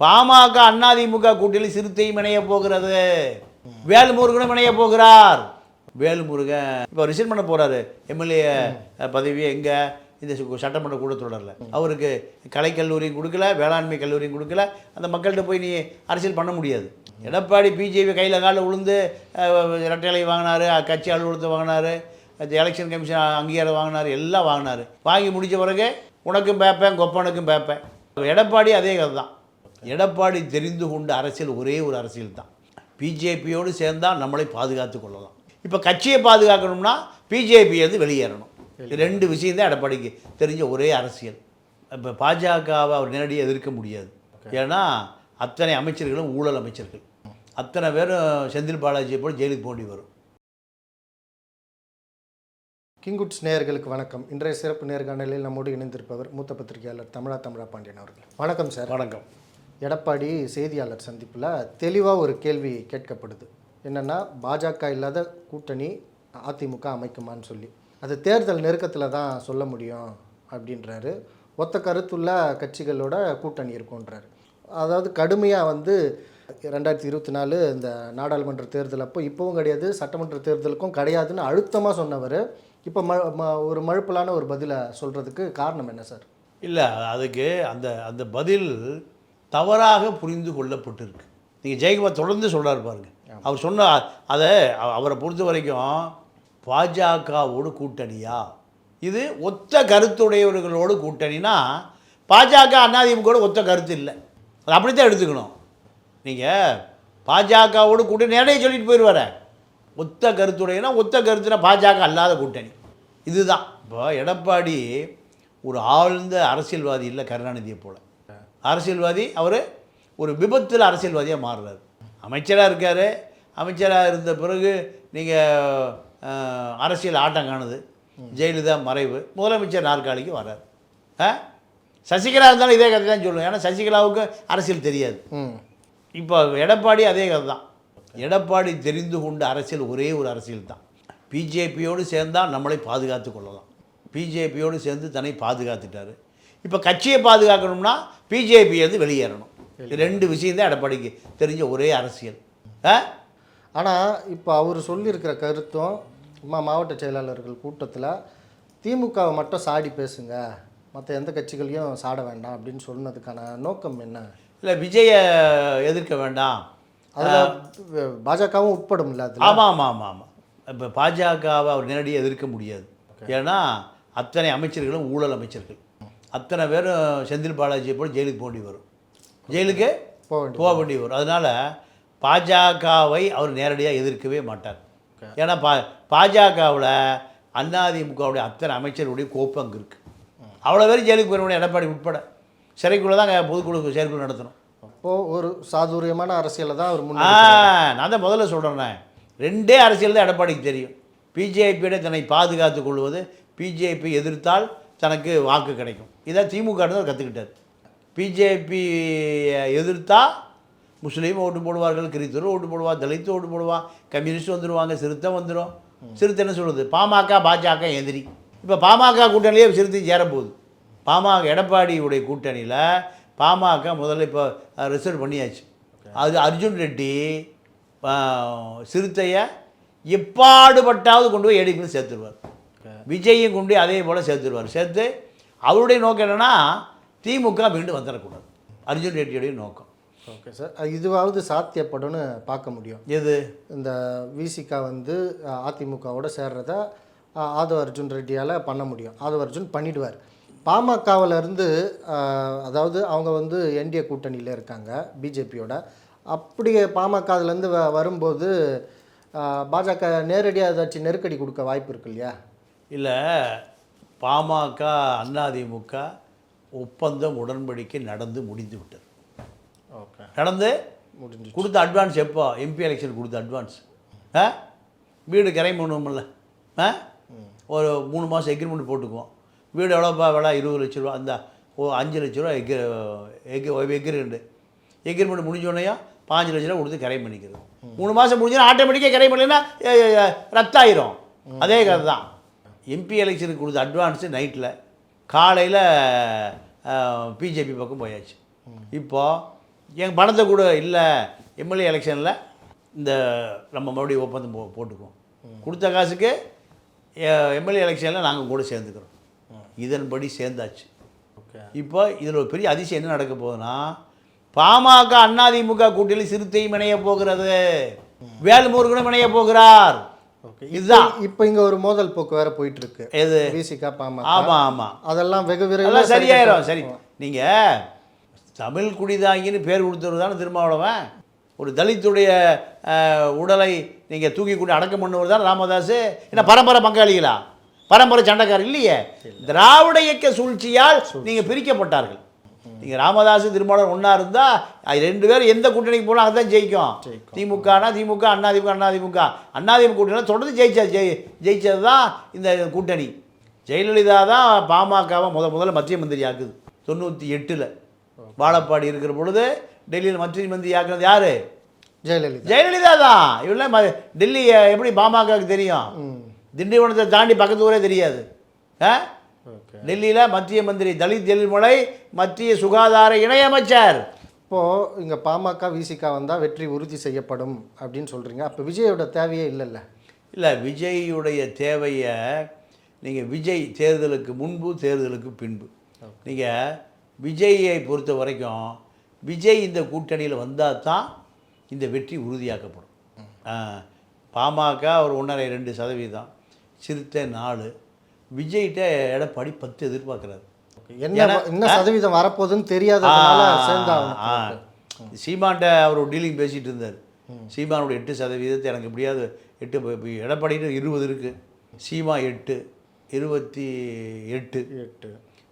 பாமக அண்ணாதிமுக கூட்டணி சிறுத்தையும் இணைய போகிறது. வேல்முருகனும் இணைய போகிறார். வேல்முருகன் இப்போ ரிசைன் பண்ண போகிறாரு எம்எல்ஏ பதவி எங்கே? இந்த சட்டமன்ற சட்டமன்ற கூட்டத்தொடரில் அவருக்கு கலைக்கல்லூரியும் கொடுக்கல வேளாண்மை கல்லூரியும் கொடுக்கல. அந்த மக்கள்கிட்ட போய் நீ அரசியல் பண்ண முடியாது. எடப்பாடி பிஜேபி கையில் காலில் விழுந்து இரட்டை வாங்கினார் வாங்கினாரு கட்சி அலுவலகத்தை வாங்கினாரு எலெக்ஷன் கமிஷன் அங்கீகாரம் வாங்கினாரு எல்லாம் வாங்கினாரு. வாங்கி முடித்த பிறகு உனக்கும் பேப்பேன் கொப்பனுக்கும் பேப்பேன். எடப்பாடி அதே கதை தான் எடப்பாடி தெரிந்து கொண்ட அரசியல் ஒரே ஒரு அரசியல் தான். பிஜேபியோடு சேர்ந்தால் நம்மளை பாதுகாத்து கொள்ளலாம். இப்போ கட்சியை பாதுகாக்கணும்னா பிஜேபி வந்து வெளியேறணும். ரெண்டு விஷயம் தான் எடப்பாடிக்கு தெரிஞ்ச ஒரே அரசியல். இப்போ பாஜகவை அவர் நேரடியாக எதிர்க்க முடியாது. ஏன்னா அத்தனை அமைச்சர்களும் ஊழல் அமைச்சர்கள். அத்தனை பேரும் செந்தில் பாலாஜியை போல் ஜெயிலுக்கு போண்டி வரும். கிங்குட்ஸ் நேயர்களுக்கு வணக்கம். இன்றைய சிறப்பு நேர்காணலில் நம்மோடு இணைந்திருப்பவர் மூத்த பத்திரிகையாளர் தமிழா தமிழா பாண்டியன் அவர்கள். வணக்கம் சார். வணக்கம். எடப்பாடி செய்தியாளர் சந்திப்பில் தெளிவாக ஒரு கேள்வி கேட்கப்படுது. என்னென்னா பாஜக இல்லாத கூட்டணி அதிமுக அமைக்குமான்னு சொல்லி. அது தேர்தல் நெருக்கத்தில் தான் சொல்ல முடியும் அப்படின்றாரு. ஒத்த கருத்துள்ள கட்சிகளோட கூட்டணி இருக்குன்றாரு அதாவது கடுமையாக வந்து ரெண்டாயிரத்தி இருபத்தி நாலு இந்த நாடாளுமன்ற தேர்தல் அப்போ இப்போவும் கிடையாது சட்டமன்ற தேர்தலுக்கும் கிடையாதுன்னு அழுத்தமாக சொன்னவர். இப்போ ம ம- ஒரு மழுப்பலான ஒரு பதிலை சொல்கிறதுக்கு காரணம் என்ன சார்? இல்லை அதுக்கு அந்த அந்த பதில் தவறாக புரிந்து கொள்ளப்பட்டிருக்கு. நீங்கள் ஜெயக்குமார் தொடர்ந்து சொல்றாரு பாருங்க. அவர் சொன்ன அதை அவ- அவரை பொறுத்த வரைக்கும் பாஜகவோடு கூட்டணியா? இது ஒத்த கருத்துடையவர்களோடு கூட்டணினா பாஜக அதிமுக ஒத்த கருத்து இல்லை. அது அப்படி தான் எடுத்துக்கணும். நீங்கள் பாஜகவோடு கூட்டணி நேரடியாக சொல்லிட்டு போயிடுவார ஒத்த கருத்துடையனா ஒத்த கருத்துனா பாஜக அல்லாத கூட்டணி. இதுதான். இப்போ எடப்பாடி ஒரு ஆழ்ந்த அரசியல்வாதி இல்லை கருணாநிதியை போல. அரசியல்வாதி அவர் ஒரு விபத்தில் அரசியல்வாதியாக மாறுறாரு. அமைச்சராக இருக்கார். அமைச்சராக இருந்த பிறகு நீங்கள் அரசியல் ஆட்டம் காணுது. ஜெயலலிதா மறைவு. முதலமைச்சர் நாற்காலிக்கு வர்றார். ஆ? சசிகலா இருந்தாலும் இதே கதை தான் சொல்லுவேன் ஏன்னா சசிகலாவுக்கு அரசியல் தெரியாது. இப்போ எடப்பாடி அதே கதை தான் எடப்பாடி தெரிந்து கொண்ட அரசியல் ஒரே ஒரு அரசியல் தான். பிஜேபியோடு சேர்ந்தால் நம்மளை பாதுகாத்து கொள்ளலாம். பிஜேபியோடு சேர்ந்து தன்னை பாதுகாத்துட்டாரு. இப்போ கட்சியை பாதுகாக்கணும்னா பிஜேபி வந்து வெளியேறணும். ரெண்டு விஷயம் தான் எடப்பாடிக்கு தெரிஞ்ச ஒரே அரசியல். ஆனால் இப்போ அவர் சொல்லியிருக்கிற கருத்தும் மா மாவட்ட செயலாளர்கள் கூட்டத்தில் திமுகவை மட்டும் சாடி பேசுங்க. மற்ற எந்த கட்சிகளையும் சாட வேண்டாம் அப்படின்னு சொன்னதுக்கான நோக்கம் என்ன? இல்லை விஜயை எதிர்க்க வேண்டாம். அதில் பாஜகவும் உட்படும் இல்லை ஆமாம் ஆமாம் ஆமாம் ஆமாம் இப்போ பாஜகவை அவர் நேரடியாக எதிர்க்க முடியாது. ஏன்னா அத்தனை அமைச்சர்களும் ஊழல் அமைச்சர்கள். அத்தனை பேரும் செந்தில் பாலாஜியை போல் ஜெயிலுக்கு போண்டி வரும். ஜெயிலுக்கு போக போக வேண்டி வரும். அதனால் பாஜகவை அவர் நேரடியாக எதிர்க்கவே மாட்டார். ஏன்னா பா பாஜகவில் அதிமுகவுடைய அத்தனை அமைச்சர்களுடைய கோப்பு அங்கே இருக்குது அவ்வளோ பேர் ஜெயிலுக்கு போயிடணும் எடப்பாடி உட்பட. சிறைக்குள்ளே தான் பொதுக்குழு செயற்குழு நடத்தணும். அப்போது ஒரு சாதுரியமான அரசியலை தான் அவர் ஆ நான் தான் முதல்ல சொல்கிறேனே ரெண்டே அரசியல் தான் எடப்பாடிக்கு தெரியும். பிஜேபியோட தன்னை பாதுகாத்துக் கொள்வது பிஜேபி எதிர்த்தால் தனக்கு வாக்கு கிடைக்கும். இதை திமுக கற்றுக்கிட்டார் பிஜேபி எதிர்த்தா முஸ்லீம் ஓட்டு போடுவார்கள் கிறிஸ்தவர் ஓட்டு போடுவா தலித்து ஓட்டு போடுவா கம்யூனிஸ்ட் வந்துடுவாங்க சிறுத்தை வந்துடும் சிறுத்தை என்ன சொல்லுது பாமக பாஜக எதிரி. இப்போ பாமக கூட்டணியிலே சிறுத்தை சேரப்போகுது. பாமக எடப்பாடியுடைய கூட்டணியில் பாமக முதல்ல இப்போ ரிசர்வ் பண்ணியாச்சு. அது அர்ஜுன் ரெட்டி சிறுத்தையை எப்பாடுபட்டாவது கொண்டு போய் ஏடிக்கு சேர்த்துருவார். விஜயும் கொண்டு அதே போல் சேர்த்துருவார். சேர்த்து அவருடைய நோக்கம் என்னென்னா திமுக மீண்டும் வந்துடக்கூடாது. அர்ஜுன் ரெட்டியுடைய நோக்கம். Okay sir. இதுவாவது சாத்தியப்படும்னு பார்க்க முடியும். எது? இந்த விசிகா வந்து அதிமுகவோட சேர்றத ஆதவ அர்ஜுன் ரெட்டியால் பண்ண முடியும். ஆதவ அர்ஜுன் பண்ணிடுவார். பாமகவில் இருந்து அஹ், அதாவது அவங்க வந்து என்டிஏ கூட்டணியில் இருக்காங்க பிஜேபியோட. அப்படியே பாமக அதுலேருந்து வ வரும்போது பாஜக நேரடியாக ஏதாச்சும் நெருக்கடி கொடுக்க வாய்ப்பு இருக்கு இல்லையா? இல்லை பாமக அதிமுக ஒப்பந்தம் உடன்படிக்கை நடந்து முடிந்து விட்டது ஓகே. நடந்து? முடிஞ்சு கொடுத்த அட்வான்ஸ் எப்போ? எம்பி எலெக்ஷன் கொடுத்த அட்வான்ஸ் ஆ? வீடு கிரை பண்ணுவோம்ல ஆ? ஒரு மூணு மாதம் எக்ரிமெண்ட் போட்டுக்குவோம். வீடு எவ்வளோப்பா விலை? இருபது லட்ச ரூபா. அந்த ஓ அஞ்சு லட்ச ரூபா எக் எக் எக்ரிமெண்ட் எக்ரிமெண்ட் முடிஞ்சோடனையும் பாஞ்சு லட்ச ரூபா கொடுத்து கிரை பண்ணிக்கிறது. மூணு மாதம் முடிஞ்சோன்னா ஆட்டோமேட்டிக்காக கிரை பண்ணலைன்னா ரத்தாயிரும். அதே கதை தான். எம்பி எலெக்ஷனுக்கு கொடுத்த அட்வான்ஸு நைட்டில் காலையில் பிஜேபி பக்கம் போயாச்சு. இப்போ எங்கள் பணத்தை கூட இல்லை எம்எல்ஏ எலெக்ஷனில் இந்த நம்ம மறுபடியும் ஒப்பந்தம் போ போட்டுக்குவோம். கொடுத்த காசுக்கு எம்எல்ஏ எலெக்ஷனில் நாங்கள் கூட சேர்ந்துக்கிறோம். இதன்படி சேர்ந்தாச்சு. ஓகே. இப்போ இதில் ஒரு பெரிய அதிசயம் என்ன நடக்க போகுதுன்னா பாமக அதிமுக கூட்டணியில் சிறுத்தையும் இணைய போகிறது. வேல்முருகனும் இணைய போகிறார். ஓகே. இதுதான் இப்போ இங்க ஒரு மோதல் போக்கு வேற போயிட்டு இருக்கு எது விசிகா பாமக ஆமாம் ஆமாம் அதெல்லாம் வெகு விரைவில் சரியாயிரும் சரி. நீங்கள் தமிழ் குடிதாங்கின்னு பேர் கொடுத்தவர் தானே திருமாவளவன்? ஒரு தலித்துடைய உடலை நீங்கள் தூக்கி கொண்டு அடக்கம் பண்ணுவது தான் ராமதாஸ் என்ன பரம்பரை பங்காளிகளா? பரம்பரை சண்டைக்காரர் இல்லையே? திராவிட இயக்க சூழ்ச்சியால் நீங்கள் பிரிக்கப்பட்டார்கள். நீங்கள் ராமதாஸ் திருமாவளவன் ஒன்றா இருந்தால் ரெண்டு பேரும் எந்த கூட்டணிக்கு போனால் அதுதான் ஜெயிக்கும். திமுகனா திமுக அண்ணா திமுக அண்ணா திமுக அண்ணா திமுக கூட்டணியில் தொடர்ந்து ஜெயிச்சா ஜெய் ஜெயிச்சது தான் இந்த கூட்டணி. ஜெயலலிதா தான் பாமகவை முத முதல்ல மத்திய மந்திரி ஆக்குது. தொண்ணூற்றி எட்டில். வாழப்பாடி இருக்கிற பொழுது டெல்லியில் மத்திய மந்திரி ஆக்குனது யார்? ஜெயலலிதா. ஜெயலலிதா தான் இவெல்லாம் ம- டெல்லி எப்படி பாமகவுக்கு தெரியும்? ம். தாண்டி பக்கத்து ஊரே தெரியாது. ஆ? டெல்லியில் மத்திய மந்திரி தலித் ஜெயலலிமலை மத்திய சுகாதார இணையமைச்சர் இப்போ இங்க பாமக விசிகா வந்தா வெற்றி உறுதி செய்யப்படும் அப்படின்னு சொல்றீங்க. அப்ப விஜயோட தேவையே இல்லைல்ல? இல்லை விஜய்யுடைய தேவையை நீங்கள் விஜய் தேர்தலுக்கு முன்பு தேர்தலுக்கு பின்பு. நீங்கள் விஜயை பொறுத்த வரைக்கும் விஜய் இந்த கூட்டணியில் வந்தால் தான் இந்த வெற்றி உறுதியாக்கப்படும். பாமக ஒரு ஒன்றரை ரெண்டு சதவீதம் சிறுத்தை நாலு. விஜய்கிட்ட எடப்பாடி பத்து எதிர்பார்க்குறாரு. என்ன என்ன சதவீதம் வரப்போகுதுன்னு தெரியாததுனால சேர்ந்தா ஆ, சீமான்ட்ட அவர் டீலிங் பேசிகிட்டு இருந்தார். சீமானோட எட்டு சதவீதத்தை எனக்கு எப்படியாவது எட்டு எடப்பாடிட்டு இருபது இருக்குது சீமா எட்டு இருபத்தி எட்டு. எட்டு.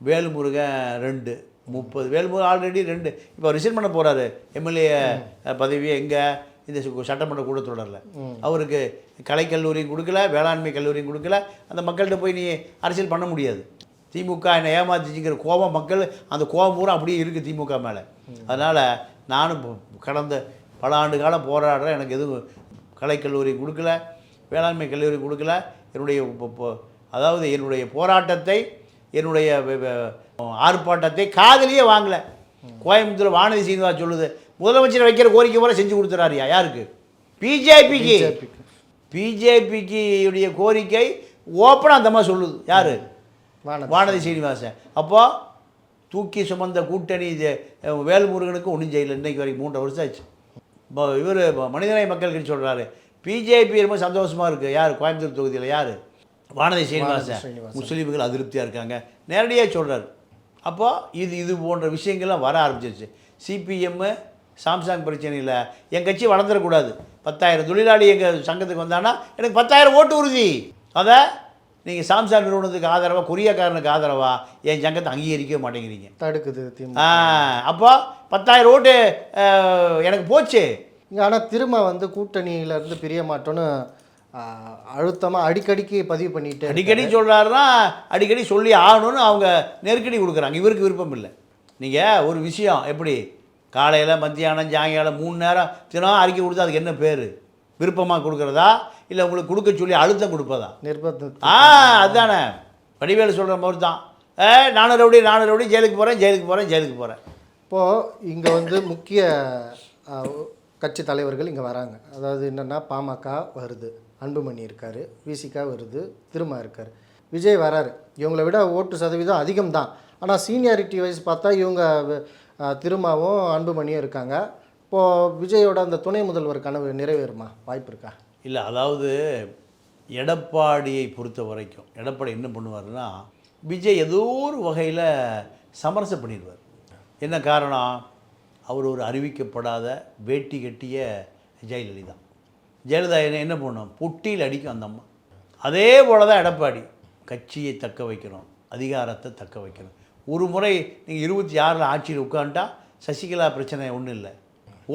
வேல்முருகன் ரெண்டு முப்பது. வேல்முருகன் ஆல்ரெடி ரெண்டு. இப்போ ரிசைன் பண்ண போகிறாரு எம்எல்ஏ பதவியை எங்கே? இந்த சட்டமன்ற கூட்டத்தொடரில் அவருக்கு கலைக்கல்லூரியும் கொடுக்கல வேளாண்மை கல்லூரியும் கொடுக்கல அந்த மக்கள்கிட்ட போய் நீ அரசியல் பண்ண முடியாது. திமுக என்னை ஏமாத்திச்சுங்கிற கோபம் மக்கள் அந்த கோபம் பூரா அப்படியே இருக்குது திமுக மேலே. அதனால் நானும் கடந்த பல ஆண்டு காலம் போராடுறேன். எனக்கு எதுவும் கலைக்கல்லூரி கொடுக்கல வேளாண்மை கல்லூரி கொடுக்கல. என்னுடைய அதாவது என்னுடைய போராட்டத்தை என்னுடைய ஆர்ப்பாட்டத்தை காதலியே வாங்கல. கோயம்புத்தூர் வானதி சீனிவாஸ் சொல்லுது முதலமைச்சர் வைக்கிற கோரிக்கை பூரா செஞ்சு கொடுத்துறாருயா? யாருக்கு? பிஜேபிக்கு. பிஜேபிக்கு பிஜேபிக்கு உடைய கோரிக்கை ஓப்பனாக அந்த மாதிரி சொல்லுது. யார்? வானதி. சீனிவாசன். அப்போ தூக்கி சுமந்த கூட்டணி இது, வேல்முருகனுக்கு ஒன்றும் செய்யல. இன்னைக்கு வரைக்கும் மூன்றரை வருஷம் ஆச்சு. இப்போ இவர் மனிதநேய மக்கள் கட்சி சொல்கிறாரு பிஜேபி ரொம்ப சந்தோஷமாக இருக்குது யார்? கோயம்புத்தூர் தொகுதியில் யார்? வானதி சீனிவாசன். முஸ்லீம்கள் அதிருப்தியாக இருக்காங்க. நேரடியாக சொல்கிறார் அப்போ இது இது போன்ற விஷயங்கள்லாம் வர ஆரம்பிச்சிருச்சு. சிபிஎம்மு சாம்சங் பிரச்சனையில் என் கட்சி வளர்ந்துடக்கூடாது. பத்தாயிரம் தொழிலாளி எங்கள் சங்கத்துக்கு வந்தான்னா எனக்கு பத்தாயிரம் ஓட்டு உறுதி. அதை நீங்கள் சாம்சங் நிறுவனத்துக்கு ஆதரவாக கொரியாக்காரனுக்கு ஆதரவாக என் சங்கத்தை அங்கீகரிக்க மாட்டேங்கிறீங்க. தடுக்குது ஆ, அப்போ பத்தாயிரம் ஓட்டு எனக்கு போச்சு. இங்க ஆனா திரும்ப வந்து கூட்டணியில இருந்து பிரிய மாட்டோன்னு ஆஹ், அழுத்தமா அடிக்கடிக்கு பதிவு பண்ணிட்டு அடிக்கடி சொல்கிறாருன்னா அடிக்கடி சொல்லி ஆகணும்னு அவங்க நெருக்கடி கொடுக்குறாங்க. இவருக்கு விருப்பம் இல்லை. நீங்கள் ஒரு விஷயம் எப்படி காலையில் மத்தியானம் சாயங்காலம் மூணு நேரம் தினம் அறிக்கை கொடுத்தா அதுக்கு என்ன பேர்? விருப்பமாக கொடுக்குறதா? இல்லை உங்களுக்கு கொடுக்க சொல்லி அழுத்தம் கொடுப்பதா? நிர்பந்த ஆ அதுதானே. வடிவேலு சொல்கிற மாதிரி தான் ஏ நானூறு ரவுடி நானூறு ரவுடி ஜெயிலுக்கு போகிறேன் ஜெயிலுக்கு போகிறேன் ஜெயிலுக்கு போகிறேன் இப்போ இங்க வந்து முக்கிய கட்சி தலைவர்கள் இங்க வராங்க. அதாவது என்னன்னா பாமக வருது. அன்புமணி இருக்காரு விசிகா வருது திருமா இருக்காரு. விஜய் வராரு. இவங்களை விட ஓட்டு சதவீதம் அதிகம் தான் ஆனால் சீனியாரிட்டி வைஸ் பார்த்தா இவங்க திருமாவும் அன்புமணியும் இருக்காங்க. இப்போது விஜயோட அந்த துணை முதல்வர் கனவு நிறைவேறுமா? வாய்ப்பு இருக்கா? இல்லை அதாவது எடப்பாடியை பொறுத்த வரைக்கும் எடப்பாடி என்ன பண்ணுவாருன்னா விஜய் ஏதோ ஒரு வகையில் சமரசம் பண்ணிடுவார். என்ன காரணம்? அவர் ஒரு அறிவிக்கப்படாத வேட்டி கட்டிய ஜெயலலிதா. ஜெயலலிதா என்ன என்ன பண்ணும்? பொட்டியில் அடிக்கும் அந்த அம்மா. அதே போல தான் எடப்பாடி. கட்சியை தக்க வைக்கணும் அதிகாரத்தை தக்க வைக்கணும். ஒரு முறை நீங்கள் இருபத்தி ஆறில் ஆட்சியில் உட்காந்துட்டா சசிகலா பிரச்சனை ஒன்றும் இல்லை.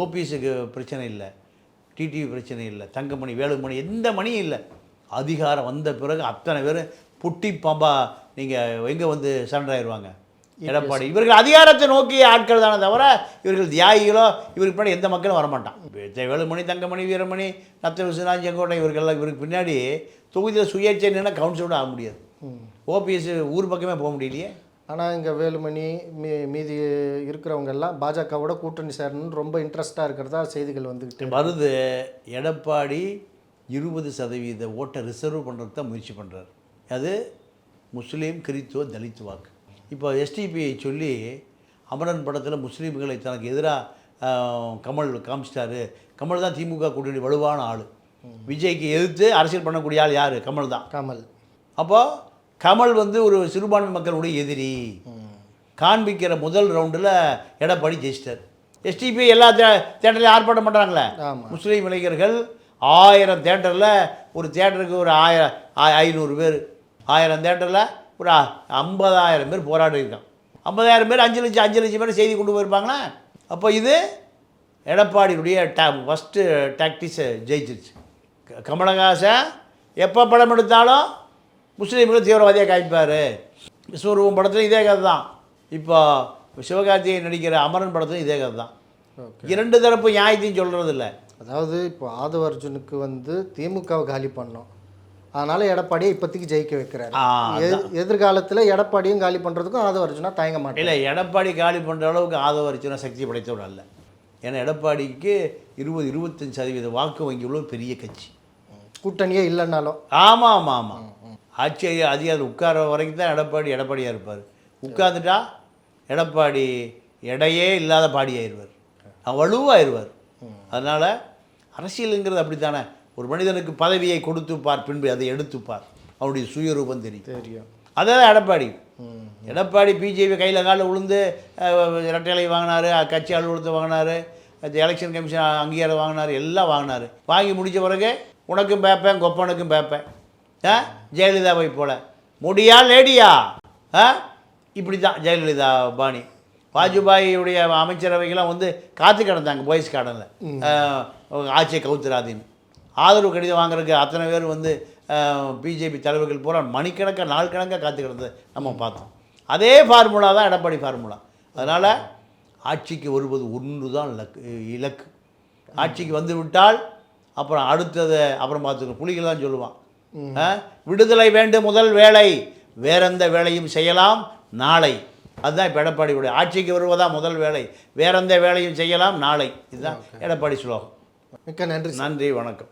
ஓபிஎஸ்க்கு பிரச்சனை இல்லை. டிடிவி பிரச்சனை இல்லை. தங்கமணி வேலுமணி எந்த மணியும் இல்லை. அதிகாரம் வந்த பிறகு அத்தனை பேர் புட்டி பாம்பா நீங்கள் எங்கே வந்து சரண்டர் ஆயிடுவாங்க எடப்பாடி. இவர்கள் அதிகாரத்தை நோக்கிய ஆட்கள் தானே தவிர இவர்கள் தியாகிகளோ இவருக்கு பின்னாடி எந்த மக்களும் வரமாட்டான். வேலுமணி தங்கமணி வீரமணி நத்த விசுவநாத் செங்கோட்டை இவர்கள்லாம் இவருக்கு பின்னாடி தொகுதியில் சுயேட்சை நின்னா கவுன்சிலோட ஆக முடியாது. ஓபிஎஸ் ஊர் பக்கமே போக முடியலையே. ஆனால் இங்கே வேலுமணி மீ மீதி இருக்கிறவங்க எல்லாம் பாஜகவோட கூட்டணி சேரணும்னு ரொம்ப இன்ட்ரெஸ்டாக இருக்கிறதா செய்திகள் வந்துக்கிட்டு வருது. எடப்பாடி இருபது சதவீத ஓட்டை ரிசர்வ் பண்ணுறதுக்கு தான் முயற்சி பண்ணுறாரு அது முஸ்லீம் கிறித்துவ தலித் வாக்கு. இப்போ எஸ்டிபிஐ சொல்லி அமரன் படத்தில் முஸ்லீம்களை தனக்கு எதிராக கமல் காமிச்சிட்டாரு. கமல் தான் திமுக கூட்டணி வலுவான ஆள். விஜய்க்கு எதிர்த்து அரசியல் பண்ணக்கூடிய ஆள் யார்? கமல் தான். கமல். அப்போ கமல் வந்து ஒரு சிறுபான்மை மக்களுடைய எதிரி. காண்பிக்கிற முதல் ரவுண்டில் எடப்பாடி ஜெயிச்சிட்டார். எஸ்டிபி எல்லா தே தேட்டர்லையும் ஆர்ப்பாட்டம் பண்ணுறாங்களே முஸ்லீம் இளைஞர்கள் ஆயிரம் தேட்டரில் ஒரு தேட்டருக்கு ஒரு ஆயிரம் ஐநூறு பேர். ஆயிரம் தேட்டரில் ஒரு ஐம்பதாயிரம் பேர் போராடி இருக்கான் ஐம்பதாயிரம் பேர் அஞ்சு லட்சம் அஞ்சு லட்சம் பேர் செய்தி கொண்டு போயிருப்பாங்களா? அப்போ இது எடப்பாடியுடைய டா ஃபஸ்ட்டு டாக்டிஸ் ஜெயிச்சிருச்சு. கமலஹாசன் எப்போ படம் எடுத்தாலும் முஸ்லீம்களை தீவிரவாதியாக காமிப்பார். விஸ்வரூபம் படத்துலையும் இதே கதை தான் இப்போ சிவகார்த்திகேயன் நடிக்கிற அமரன் படத்துலையும் இதே கதை தான் இரண்டு தரப்பு நியாயத்தையும் சொல்கிறது இல்லை அதாவது இப்போ ஆதவ அர்ஜுனுக்கு வந்து திமுகவை காலி பண்ணோம் அதனால எடப்பாடியை இப்போதைக்கு ஜெயிக்க வைக்கிறாரு. எதிர்காலத்தில் எடப்பாடியும் காலி பண்ணுறதுக்கும் ஆதவ அர்ஜுனா தயங்க மாட்டேன் இல்லை எடப்பாடி காலி பண்ணுற அளவுக்கு ஆதவ அர்ச்சனா சக்தி படைத்தவர் அல்ல. ஏன்னா எடப்பாடிக்கு இருபது இருபத்தஞ்சு சதவீத வாக்கு வங்கி உள்ள பெரிய கட்சி. கூட்டணியே இல்லைன்னாலும். ஆமாம் ஆமாம் ஆமாம். ஆட்சி அதிகாரம் உட்கார வரைக்கும் தான் எடப்பாடி எடப்பாடியாக இருப்பார். உட்கார்ந்துட்டா எடப்பாடி எடையே இல்லாத பாடியாயிருவார். வலுவாயிருவார். அதனால் அரசியலுங்கிறது அப்படித்தானே? ஒரு மனிதனுக்கு பதவியை கொடுத்துப்பார் பின்பு அதை எடுத்துப்பார் அவருடைய சுயரூபம் தெரியும். தெரியும். அதான் எடப்பாடி. எடப்பாடி பிஜேபி கையில் காலில் விழுந்து அஹ், இரட்டைலை வாங்கினாரு கட்சி அலுவலகத்தை வாங்கினாரு எலெக்ஷன் கமிஷன் அங்கீகாரம் வாங்கினாரு எல்லாம் வாங்கினாரு. வாங்கி முடிச்ச பிறகு உனக்கும் பேப்பேன் கொப்பனுக்கும் பேப்பேன். ஜெயலலிதாவை போல. முடியா லேடியா? இப்படி தான் ஜெயலலிதா பாணி. வாஜ்பாயியுடைய அமைச்சரவைகள்லாம் வந்து காத்து கிடந்தாங்க பாய்ஸ் கார்டனில் ஆட்சியை கவுத்துறாதுன்னு ஆதரவு கடிதம் வாங்குறதுக்கு அத்தனை பேர் வந்து பிஜேபி தலைவர்கள் பூரா மணிக்கணக்காக நாள் கணக்காக காத்து கிடந்தது நம்ம பார்த்தோம். அதே ஃபார்முலா தான் எடப்பாடி ஃபார்முலா அதனால் ஆட்சிக்கு வருவது ஒன்று தான் இலக்கு இலக்கு. ஆட்சிக்கு வந்து விட்டால் அப்புறம் அடுத்தது அப்புறம் பார்த்துக்கணும். புலிகள் தான் சொல்லுவான்? விடுதலை வேண்டும் முதல் வேலை வேறெந்த வேலையும் செய்யலாம் நாளை. அதுதான் இப்போ எடப்பாடியுடைய ஆட்சிக்கு வருவதா முதல் வேலை வேறெந்த வேலையும் செய்யலாம் நாளை. இதுதான் எடப்பாடி ஸ்லோகம் மிக்க நன்றி நன்றி வணக்கம்.